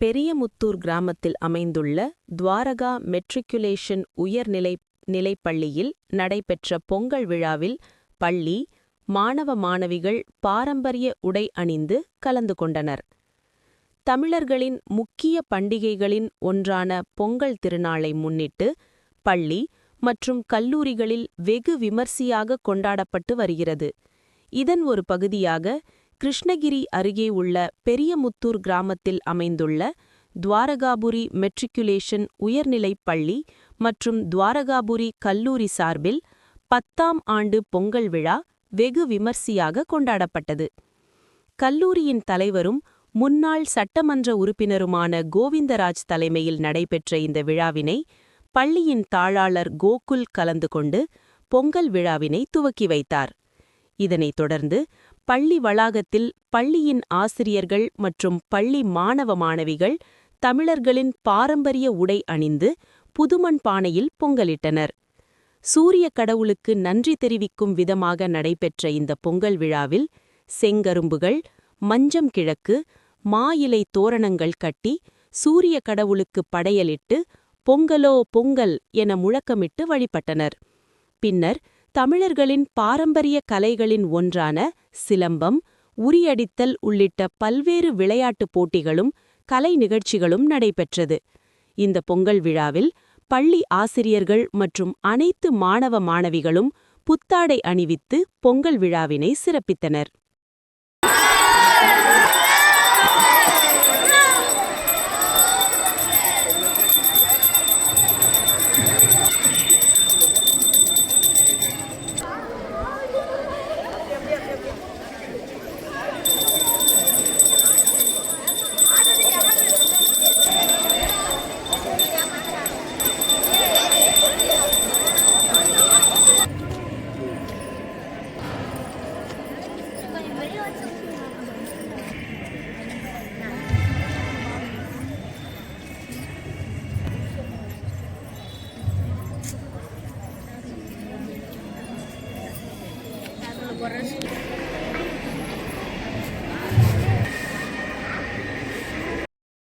பெரியமுத்தூர் கிராமத்தில் அமைந்துள்ள துவாரகா மெட்ரிகுலேஷன் உயர்நிலை நிலைப்பள்ளியில் நடைபெற்ற பொங்கல் விழாவில் பள்ளி மாணவ மாணவிகள் பாரம்பரிய உடை அணிந்து கலந்து கொண்டனர். தமிழர்களின் முக்கிய பண்டிகைகளின் ஒன்றான பொங்கல் திருநாளை முன்னிட்டு பள்ளி மற்றும் கல்லூரிகளில் வெகு விமர்சையாக கொண்டாடப்பட்டு வருகிறது. இதன் ஒரு பகுதியாக கிருஷ்ணகிரி அருகே உள்ள பெரியமுத்தூர் கிராமத்தில் அமைந்துள்ள துவாரகாபுரி மெட்ரிகுலேஷன் உயர்நிலைப் பள்ளி மற்றும் துவாரகாபுரி கல்லூரி சார்பில் பத்தாம் ஆண்டு பொங்கல் விழா வெகு விமர்சையாக கொண்டாடப்பட்டது. கல்லூரியின் தலைவரும் முன்னாள் சட்டமன்ற உறுப்பினருமான கோவிந்தராஜ் தலைமையில் நடைபெற்ற இந்த விழாவினை பள்ளியின் தாளாளர் கோகுல் கலந்து கொண்டு பொங்கல் விழாவினை துவக்கி வைத்தார். இதனைத் தொடர்ந்து பள்ளி வளாகத்தில் பள்ளியின் ஆசிரியர்கள் மற்றும் பள்ளி மாணவ மாணவிகள் தமிழர்களின் பாரம்பரிய உடை அணிந்து புதுமண் பானையில் பொங்கலிட்டனர். சூரிய கடவுளுக்கு நன்றி தெரிவிக்கும் விதமாக நடைபெற்ற இந்த பொங்கல் விழாவில் செங்கரும்புகள் மஞ்சம் கிழக்கு மா இலை தோரணங்கள் கட்டி சூரிய கடவுளுக்கு படையலிட்டு பொங்கலோ பொங்கல் என முழக்கமிட்டு வழிபட்டனர். பின்னர் தமிழர்களின் பாரம்பரிய கலைகளின் ஒன்றான சிலம்பம் உரியடித்தல் உள்ளிட்ட பல்வேறு விளையாட்டுப் போட்டிகளும் கலை நிகழ்ச்சிகளும் நடைபெற்றது. இந்த பொங்கல் விழாவில் பள்ளி ஆசிரியர்கள் மற்றும் அனைத்து மாணவ மாணவிகளும் புத்தாடை அணிவித்து பொங்கல் விழாவினை சிறப்பித்தனர். agora.